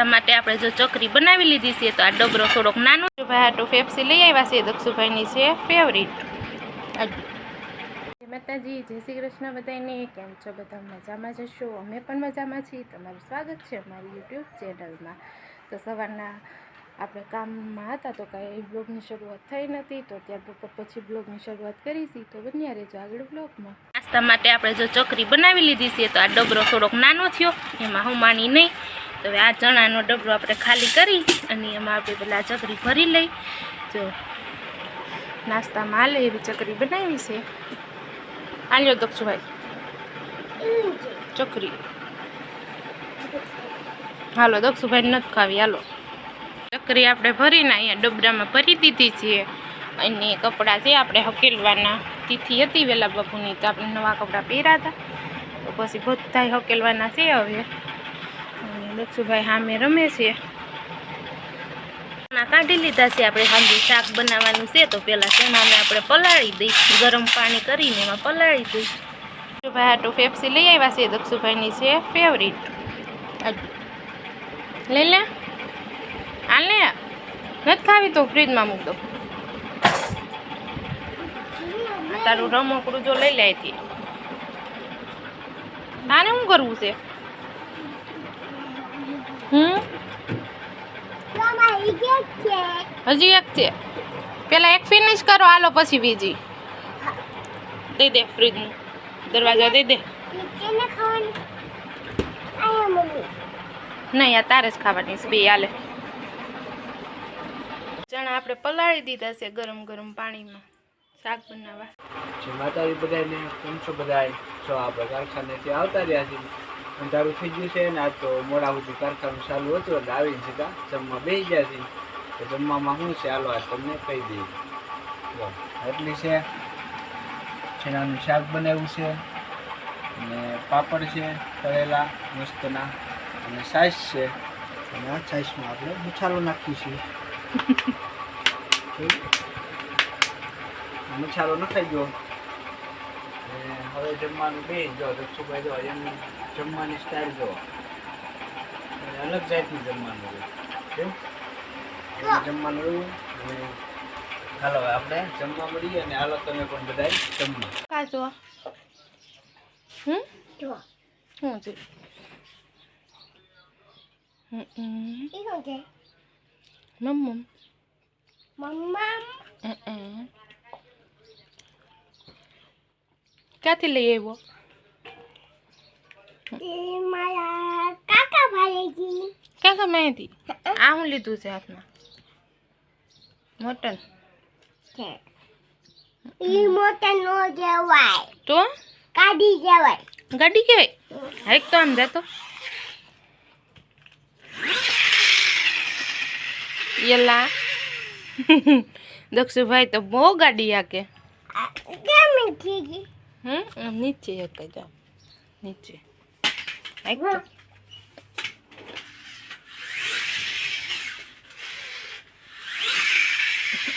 નાસ્તા માટે આપણે જો ચકરી બનાવી લીધી છે તો આ ડબરો થોડોક નાનો છે. ભાઈ આટો ફેફસી લઈ આવ્યા છે દક્ષુભાઈની છે ફેવરિટ માતાજી જય શ્રી કૃષ્ણ બધાને કેમ છો બધા? મજામાં જશો અમે પણ મજામાં છીએ. તમારું સ્વાગત છે અમારી યુટ્યુબ ચેનલમાં. તો સવારના આપણે કામમાં હતા તો કાંઈ બ્લોગની શરૂઆત થઈ નથી તો ત્યાર બપોર પછી બ્લોગની શરૂઆત કરી હતી તો બન્યા રહેજો આગળ બ્લોગમાં. નાસ્તા માટે આપણે જો ચકરી બનાવી લીધી છે તો આ ડબરો થોડોક નાનો થયો. એમાં હું માની નહીં. તો હવે આ ચણાનો ડબરો આપણે ખાલી કરી અને એમાં આપણે પેલા ચકરી ભરી લઈ. જો, નાસ્તામાં હાલે એવી ચકરી બનાવી છે. આલ્યો દક્ષુભાઈ ચકરી. હાલો દક્ષુભાઈ નથી ખાવી, હાલો. ચકરી આપણે ભરીને અહીંયા ડબરામાં ભરી દીધી છે. અને કપડાં છે, આપણે હકેલવાના. તિથિ હતી વેલા બાપુની, તો આપણે નવા કપડાં પહેર્યા હતા. તો પછી બધા હકેલવાના છે હવે. અને દક્ષુભાઈ સામે રમે છે. કાઢી લીધા છે આપણે સાંજે શાક બનાવવાનું છે તો પહેલાં ચણાને આપણે પલાળી દઈશું ગરમ પાણી કરીને એમાં પલાળી દઈશું દક્ષુભાઈ આટો ફેફસી લઈ આવ્યા છે, દક્ષુભાઈની છે ફેવરિટ લઈ લે. આ લે. નથી ખાવી તો ફ્રીજમાં મૂક દો. તારું રમકડું જો લઈ લે તારે શું કરવું છે? હજી એક છે. પેલા એક ફિનિશ કરો હાલો પછી બીજી. દઈ દે ફ્રીજનું દરવાજા દે. દે નહીં આ તારે જ ખાવાની છે. બે હાલે. ચણા આપણે પલાળી દીધા છે ગરમ ગરમ પાણીમાં. શાક બનાવવા. માતાજી બધાને કેમ છો બધાય? જો આપણે કારખાનેથી આવતા રહ્યા છીએ અંધારું થઈ ગયું છે ને આજ તો મોડા સુધી કારખાનું ચાલુ હતું એટલે આવીને સીધા જમવા બેસી ગયા છે. તો જમવામાં શું છે? હાલો આ તમને કહી દઈએ. એટલી છે છેનાનું શાક બનાવ્યું છે અને પાપડ છે તળેલા મસ્તના અને સાઈસ છે. અને આ સાઈસમાં આપણે મસાલો નાખીશું. મસાલો નખાઈ ગયો. હવે જમવાનું બે જો દક્ષુભાઈ જો એમની જમવાની સ્ટાઇલ જો. અલગ જાતનું જમવાનું હોય. કેમ જમવાનું એવું અને હાલો આપણે જમવા મળીએ અને હાલો તમે પણ બધા જમવા. કાચો હમ? શું છે? હમ મમ્મ હમ. ક્યાંથી લઈ આવ્યો ક્યાં કે મહેંદી આ હું લીધું છે હાથમાં મટન તો કાઢી જવાય ગાડી કેવાય હાઈક તો આમ જતો યલા દક્ષુભાઈ તો બહુ ગાડી હાકે કેમ થઈ ગઈ હમ આમ નીચે એક જાઓ નીચે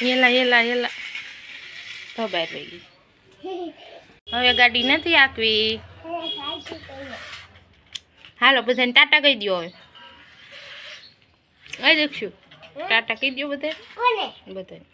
એલા એલા એલા તો બહાર રહી હવે ગાડી નથી આપવી હાલો બધાને ટાટા કહી દો હવે આવી દઈશું ટાટા કહી દો બધા બધાને